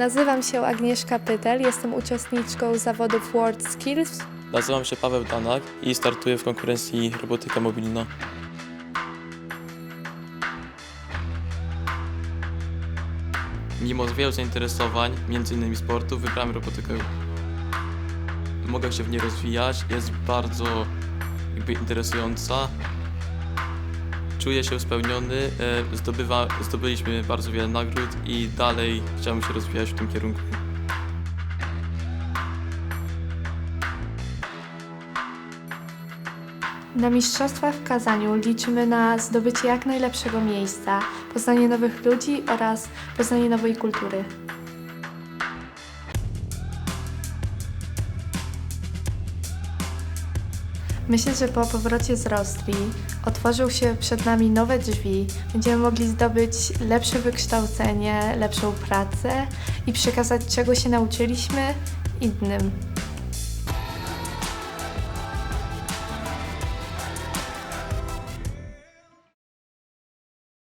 Nazywam się Agnieszka Pytel, jestem uczestniczką zawodów World Skills. Nazywam się Paweł Danak i startuję w konkurencji Robotyka Mobilna. Mimo wielu zainteresowań, m.in. sportu, wybrałem robotykę. Mogę się w niej rozwijać, jest bardzo jakby interesująca. Czuję się spełniony, e, zdobywa, zdobyliśmy bardzo wiele nagród i dalej chciałbym się rozwijać w tym kierunku. Na Mistrzostwach w Kazaniu liczymy na zdobycie jak najlepszego miejsca, poznanie nowych ludzi oraz poznanie nowej kultury. Myślę, że po powrocie z Rosji otworzył się przed nami nowe drzwi. Będziemy mogli zdobyć lepsze wykształcenie, lepszą pracę i przekazać, czego się nauczyliśmy innym.